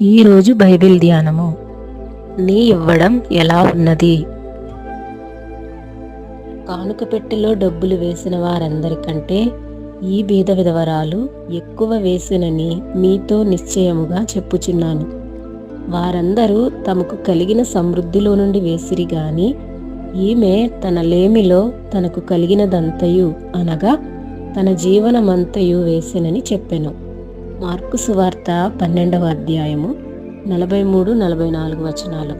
ఈరోజు బైబిల్ ధ్యానము. నీ ఇవ్వడం ఎలా ఉన్నది? కానుక పెట్టెలో డబ్బులు వేసిన వారందరికంటే ఈ బీద విధవరాలు ఎక్కువ వేసినని మీతో నిశ్చయముగా చెప్పుచున్నాను. వారందరూ తమకు కలిగిన సమృద్ధిలో నుండి వేసిరి గాని ఈమె తన లేమిలో తనకు కలిగినదంతయు అనగా తన జీవనమంతయు వేసినని చెప్పెను. మార్కు సువార్త పన్నెండవ అధ్యాయము నలభై మూడు నలభై నాలుగు వచనాలు.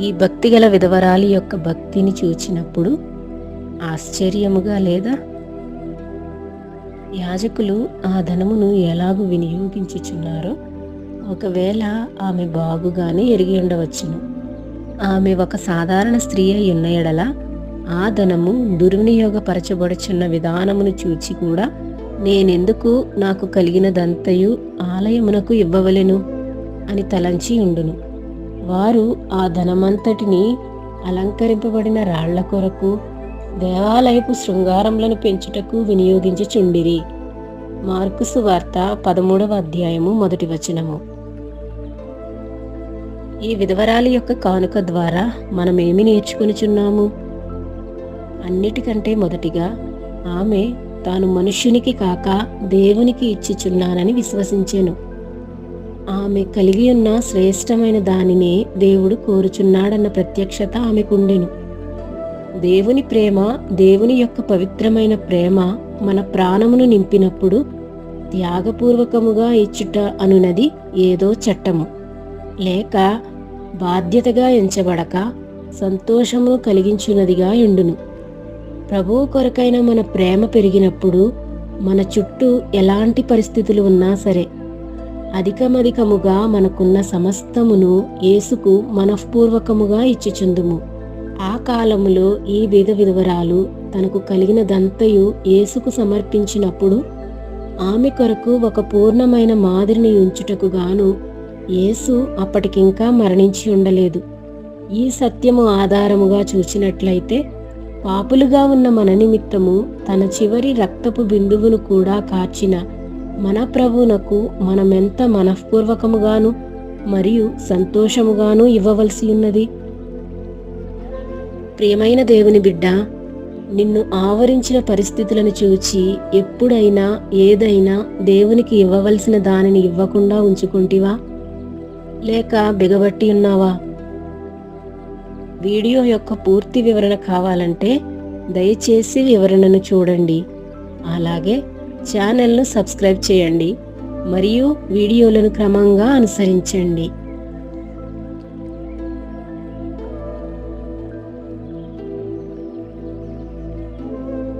ఈ భక్తిగల విధవరాలి యొక్క భక్తిని చూచినప్పుడు ఆశ్చర్యముగా లేదా? యాజకులు ఆ ధనమును ఎలాగూ వినియోగించుచున్నారో ఒకవేళ ఆమె బాగుగానే ఎరిగి ఉండవచ్చును. ఆమె ఒక సాధారణ స్త్రీ అయి ఉన్న ఎడల ఆ ధనము దుర్వినియోగపరచబడుచున్న విధానమును చూచి కూడా నేనెందుకు నాకు కలిగినదంతయు ఆలయమునకు ఇవ్వవలెను? అని తలంచి ఉండును. వారు ఆ ధనమంతటిని అలంకరింపబడిన రాళ్ళ కొరకు దేవాలయపు శృంగారములను పెంచుటకు వినియోగించుచుండిరి. మార్కుసు వార్త పదమూడవ అధ్యాయము మొదటి వచనము. ఈ విధవరాలి యొక్క కానుక ద్వారా మనం ఏమి అన్నిటికంటే మొదటిగా ఆమె తాను మనుష్యునికి కాక దేవునికి ఇచ్చిచున్నానని విశ్వసించెను. ఆమె కలిగి ఉన్న శ్రేష్టమైన దానినే దేవుడు కోరుచున్నాడన్న ప్రత్యక్షత ఆమెకుండెను. దేవుని ప్రేమ దేవుని యొక్క పవిత్రమైన ప్రేమ మన ప్రాణమును నింపినప్పుడు త్యాగపూర్వకముగా ఇచ్చుట అనునది ఏదో చట్టము. లేక బాధ్యతగా ఎంచబడక సంతోషము కలిగించున్నదిగా ఎండును ప్రభువు కొరకైన మన ప్రేమ పెరిగినప్పుడు మన చుట్టూ ఎలాంటి పరిస్థితులు ఉన్నా సరే అధికమధికముగా మనకున్న సమస్తమును యేసుకు మనఃపూర్వకముగా ఇచ్చిచుందుము. ఆ కాలములో ఈ విధ విధవరాలు తనకు కలిగినదంతయు యేసుకు సమర్పించినప్పుడు ఆమె కొరకు ఒక పూర్ణమైన మాదిరిని ఉంచుటకు గాను యేసు అప్పటికింకా మరణించి ఉండలేదు. ఈ సత్యము ఆధారముగా చూచినట్లయితే పాపులుగా ఉన్న మన నిమిత్తము తన చివరి రక్తపు బిందువును కూడా కార్చిన మన ప్రభువునకు మనమెంత మనఃపూర్వకముగాను మరియు సంతోషముగాను ఇవ్వవలసి ఉన్నది. ప్రియమైన దేవుని బిడ్డ నిన్ను ఆవరించిన పరిస్థితులను చూచి ఎప్పుడైనా ఏదైనా దేవునికి ఇవ్వవలసిన దానిని ఇవ్వకుండా ఉంచుకుంటివా? లేక బిగబట్టి ఉన్నావా? వీడియో యొక్క పూర్తి వివరణ కావాలంటే దయచేసి వివరణను చూడండి. అలాగే ఛానల్ను సబ్స్క్రైబ్ చేయండి. మరియు వీడియోలను క్రమంగా అనుసరించండి.